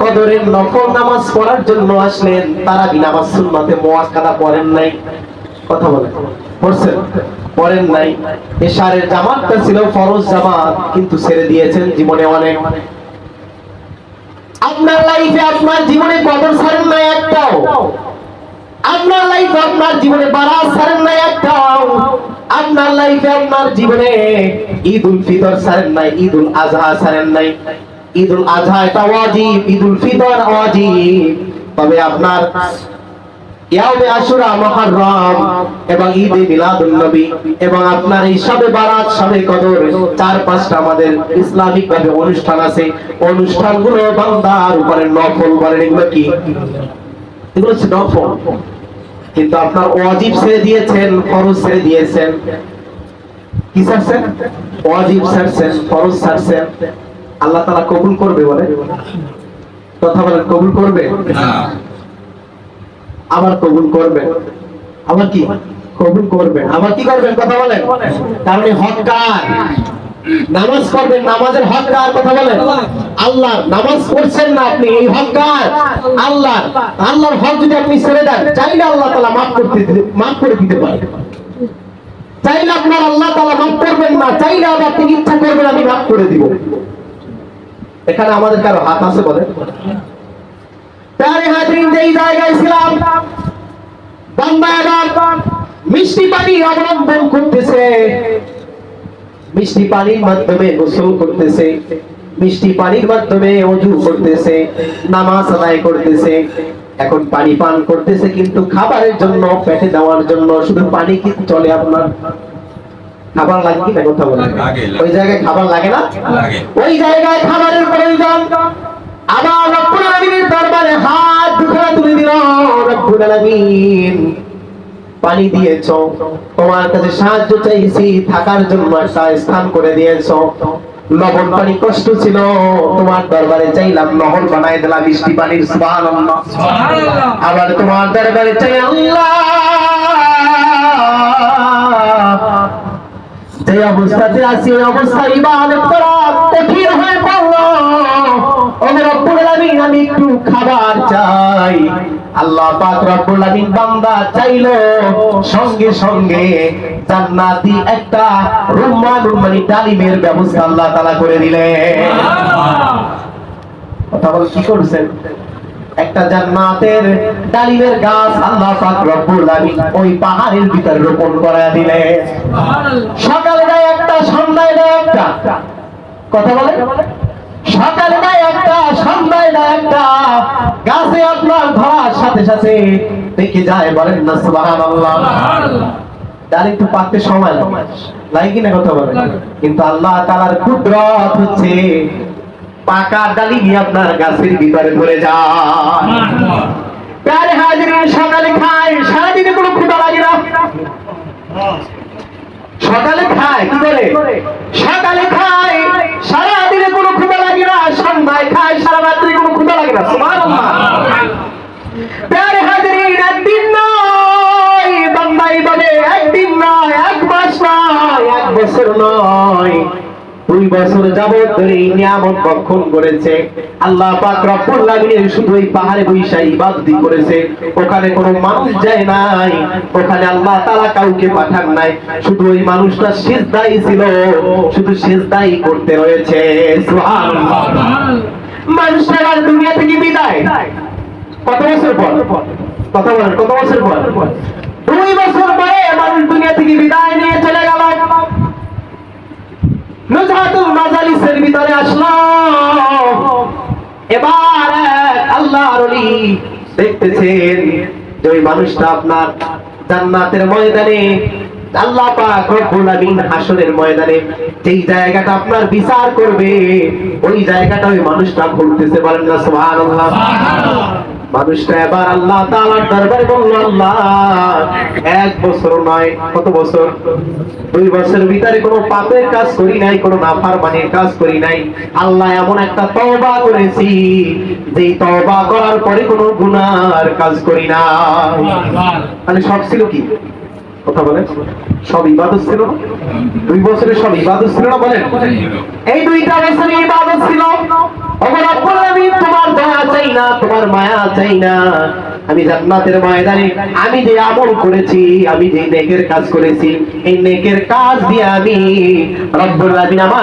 কদরের নফল নামাজ পড়ার জন্য আসলেন তারাবি নামাজ সুন্নাতে মুআক্কাদা পড়েন নাই? কথা বলেন। পড়ছেন? পড়েন নাই। এশারের জামাতটা ছিল ফরজ জামাত, কিন্তু ছেড়ে দিয়েছেন জীবনে অনেক। আপনার লাইফে আপনার জীবনে কদর ছাড়েন নাই একটাও। আপনার লাইফে আপনার জীবনে বারাত ছাড়েন নাই একটাও। আপনার লাইফে আপনার জীবনে ঈদ উল ফিতর ছাড়েন নাই, ঈদ উল আজহা ছাড়েন নাই। ঈদ উল আজহা এটা ওয়াজিব ঈদ উল ফিতর ওয়াজিব তবে আপনার ইয়াউমে আশুরা মুহররম এবং ঈদে মিলাদুন নবী এবং আপনার এই সবে বারাত সবে কদর, চার পাঁচটা আমাদের ইসলামিক ভাবে অনুষ্ঠান আছে। অনুষ্ঠানগুলো বান্দার উপরে নফল বলেন এগুলো কি? এগুলো হচ্ছে নফল। কিন্তু আপনার ওয়াজিব ছেড়ে দিয়েছেন, ফরজ ছেড়ে দিয়েছেন। কি ছাড়ছেন? ওয়াজিব ছাড়ছেন, ফরজ ছাড়ছেন। আল্লাহ তাআলা কবুল করবে বলে? কথা বলেন কবুল করবে? আবার কবুল করবেন আবার কি? কবুল করবেন আবার কি করবেন? কথা বলেন। কারণ এই হক কার নামাজ পড়বেন নামাজের হক কার কথা বলেন। আল্লাহ নামাজ পড়ছেন না আপনি এই হক কার আল্লাহ আল্লাহর হক যদি আপনি ছেড়ে দেন চাইলে আল্লাহ তাআলা মাফ করতে মাফ করে দিতে পারে। চাইলে আপনার আল্লাহ তালা মাফ করবেন না চাইলে আবার আপনি ইচ্ছা করবেন আমি মাফ করে দিব। এখানে আমাদের কারও হাত আছে এবার মিষ্টি পানির মাধ্যমে গোসল করতেছে, মিষ্টি পানির মাধ্যমে অজু করতেছে, নামাজ আদায় করতেছে। এখন পানি পান করতেছে, কিন্তু খাবারের জন্য, পেটে দেওয়ার জন্য শুধু পানি কি চলে আপনার? খাবার লাগে কি না কথা বলে। ওই জায়গায় খাবার লাগে না? লাগে। ওই জায়গায় খাবারের প্রয়োজন। আবার রব্বুল আলামিনের দরবারে হাত দুখানা তুলে দিল রব্বুল আলামিন। পানি দিয়েছ। তোমার কাছে সাহায্য চাইছি থাকার জন্য একটা স্থান করে দিয়েছ। লবণ পানি কষ্ট ছিল তোমার দরবারে চাইলাম নহর বানাই দিলাম বৃষ্টি পানির সুবহানাল্লাহ। আবার তোমার দরবারে চাই আল্লাহ। যে অবস্থাতে আছি ইবাদত করা কঠিন হয়ে পড়ল। রব্বুল আলামিন আমি একটু খাবার চাই। আল্লাহ পাক রব্বুল আলামিন বান্দা চাইলো সঙ্গে সঙ্গে জান্নাতি একটা রুম্মানুর মানে ডালিমের ব্যবস্থা আল্লাহ তাআলা করে দিলেন। কথা বল কি করছেন? একটা জান্নাতের ডালিমের গাছ আল্লাহ পাক রব্বুল আলামিন ওই পাহাড়ের ভিতর রোপণ করা দিলেন সকালে দেয় একটা, সন্ধ্যায় দেয় একটা। কথা বলে সকালে দেয় একটা, সন্ধ্যায় দেয় একটা। গাছে আপনার ধরার সাথে সাথে দেখে যায়, বলেন না, সুবহানাল্লাহ। তার একটু পাকতে সময় লাগে। লাগে কিনা কথা বলে কিন্তু আল্লাহ তাআলার কুদরত হচ্ছে পাকা ডালি নিয়ে আপনার গাছের ভিতরে ধরে যায় প্যারে হাজির সকালে খায় সারাদিনে কোনো ক্ষুদা লাগে না? সকালে খায় কি করে? বছর যাবত ধরে এই নিয়ামত ভক্ষণ করেছে। আল্লাহ পাক রব্বুল আলামিন শুধু এই পাহাড়ে বৈশা ইবাদতি করেছে। ওখানে কোনো মানুষ যায় নাই, ওখানে আল্লাহ তাআলা কাউকে পাঠান নাই। শুধু ওই মানুষটা সিজদাই ছিল, শুধু সিজদাই করতে রয়েছে। সুবহানাল্লাহ। মানুষটা আর দুনিয়া থেকে বিদায়। কত বছর পর? কত বলেন, কত বছর পর? দুই বছর পরে মানুষ দুনিয়া থেকে বিদায় নিয়ে চলে গেল। নুজহাতুল মাজালিসের ভিতরে আসলো। এবার আল্লাহর দেখতেছেন যে ওই মানুষটা আপনার জান্নাতের ময়দানে, আল্লাহ পাক রব্বুল ময়দানে যেই জায়গাটা আপনার বিচার করবে, ওই জায়গাটা ওই মানুষটা ঘুরতেছে বলেন না সুবহানাল্লাহ। মানুষটা এবার আল্লাহ তাআলার দরবারে বলল, আল্লাহ, এক বছর নয়, কত বছর? দুই বছরের ভিতরে কোনো পাপের কাজ করি নাই, কোনো নাফরমানির কাজ করি নাই। আল্লাহ এমন একটা তওবা করেছি যে তওবা করার পরে কোনো গুনার কাজ করি না। তাহলে সব ছিল কি? কথা বলেন। সব ইবাদত ছিল? দুই বছরের সব ইবাদত ছিল না বলেন? এই দুইটা বছর ইবাদত ছিল। তোমার চাই না, তোমার মায়া চাই না। আমি আমি যে আমল করেছি, আমি যে নেকের কাজ করেছি, এই নেকের কাজ দিয়ে আমি রব্বুল আলামিন আমার